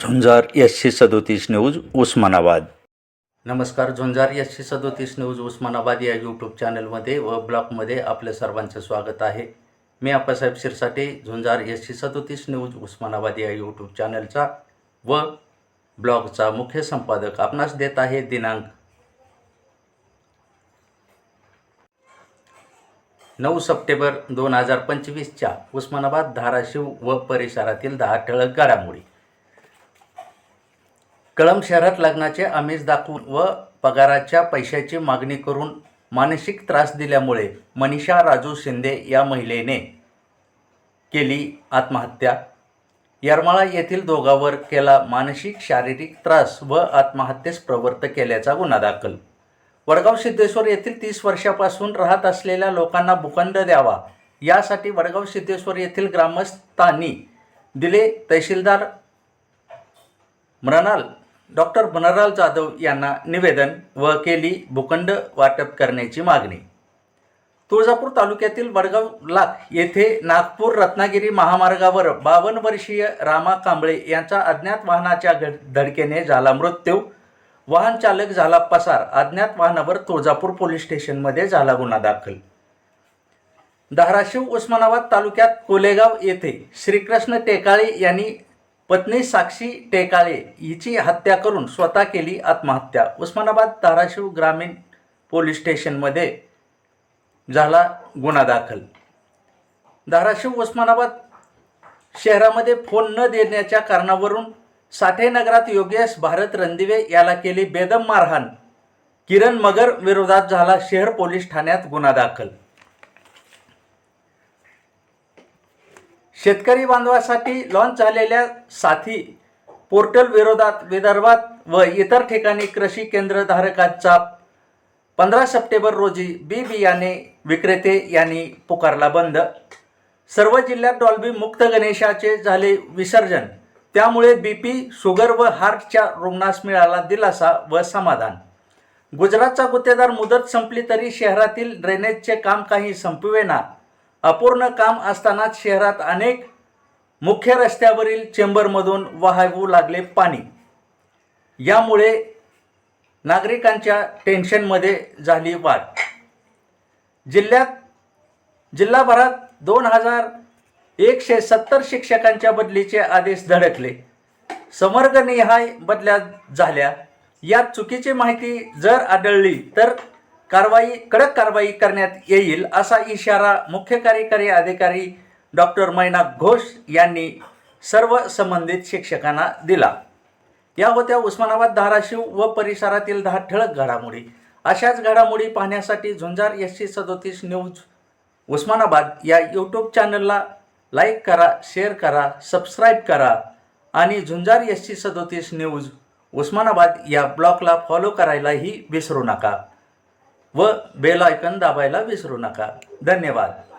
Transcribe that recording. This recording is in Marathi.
झुंजार एसशे सदोतीस न्यूज उस्मानाबाद. नमस्कार झुंजार एसशे सदोतीस न्यूज उस्मानाबाद या यूट्यूब चॅनलमध्ये व ब्लॉगमध्ये आपलं सर्वांचं स्वागत आहे. मी आप्पासाहेब शिरसाटे झुंजार एसशे सदोतीस न्यूज उस्मानाबाद या यूट्यूब चॅनलचा व ब्लॉगचा मुख्य संपादक आपणास देत आहे दिनांक नऊ सप्टेंबर दोन हजार पंचवीसच्या उस्मानाबाद धाराशिव व परिसरातील दहा ठळक घडामोडी. कळंब शहरात लग्नाचे आमिष दाखवून व पगाराच्या पैशाची मागणी करून मानसिक त्रास दिल्यामुळे मनीषा राजू शिंदे या महिलेने केली आत्महत्या. यरमाळा येथील दोघांवर केला मानसिक शारीरिक त्रास व आत्महत्येस प्रवृत्त केल्याचा गुन्हा दाखल. वडगाव सिद्धेश्वर येथील तीस वर्षापासून राहत असलेल्या लोकांना भूखंड द्यावा यासाठी वडगाव सिद्धेश्वर येथील ग्रामस्थांनी दिले तहसीलदार मृणाल डॉक्टर बनराल जाधव यांना निवेदन व केली भूखंड वाटप करण्याची मागणी. तुळजापूर तालुक्यातील वडगाव लाख येथे नागपूर रत्नागिरी महामार्गावर बावन्न वर्षीय रामा कांबळे यांचा अज्ञात वाहनाच्या धडकेने झाला मृत्यू. वाहन चालक झाला पसार अज्ञात वाहनावर तुळजापूर पोलीस स्टेशनमध्ये झाला गुन्हा दाखल. धाराशिव उस्मानाबाद तालुक्यात कोलेगाव येथे श्रीकृष्ण टेकाळे यांनी पत्नी साक्षी टेकाळे हिची हत्या करून स्वतः केली आत्महत्या. उस्मानाबाद धाराशिव ग्रामीण पोलीस स्टेशनमध्ये झाला गुन्हा दाखल. धाराशिव उस्मानाबाद शहरामध्ये फोन न देण्याच्या कारणावरून साठे नगरात योगेश भारत रणदिवे याला केली बेदम मारहाण. किरण मगर विरोधात झाला शहर पोलीस ठाण्यात गुन्हा दाखल. शेतकरी बांधवासाठी लॉन्च झालेल्या साथी पोर्टल विरोधात विदर्भात व इतर ठिकाणी कृषी केंद्रधारकांचा पंधरा सप्टेंबर रोजी बी बियाणे विक्रेते यांनी पुकारला बंद. सर्व जिल्ह्यात डॉल्बी मुक्त गणेशाचे झाले विसर्जन. त्यामुळे बी पी शुगर व हार्टच्या रुग्णास मिळाला दिलासा व समाधान. गुजरातचा गुत्तेदार मुदत संपली तरी शहरातील ड्रेनेजचे काम काही संपवेना. अपूर्ण काम असतानाच शहरात अनेक मुख्य रस्त्यावरील चेंबरमधून वाहवू लागले पाणी. यामुळे नागरिकांच्या टेन्शनमध्ये झाली वाढ. जिल्ह्यात जिल्हाभरात दोन हजार एकशे सत्तर शिक्षकांच्या बदलीचे आदेश धडकले. समर्गनिहाय बदल्या झाल्या. यात चुकीची माहिती जर आढळली तर कारवाई कडक कारवाई करण्यात येईल असा इशारा मुख्य कार्यकारी अधिकारी डॉक्टर मैना घोष यांनी सर्व संबंधित शिक्षकांना दिला. या होत्या उस्मानाबाद धाराशिव व परिसरातील दहा ठळक घडामोडी. अशाच घडामोडी पाहण्यासाठी झुंजार एस सी सदोतीस न्यूज उस्मानाबाद या यूट्यूब चॅनलला लाईक करा शेअर करा सबस्क्राईब करा आणि झुंजार एस सी सदोतीस न्यूज उस्मानाबाद या ब्लॉगला फॉलो करायलाही विसरू नका. व बेल आयकन दाबायला विसरू नका. धन्यवाद.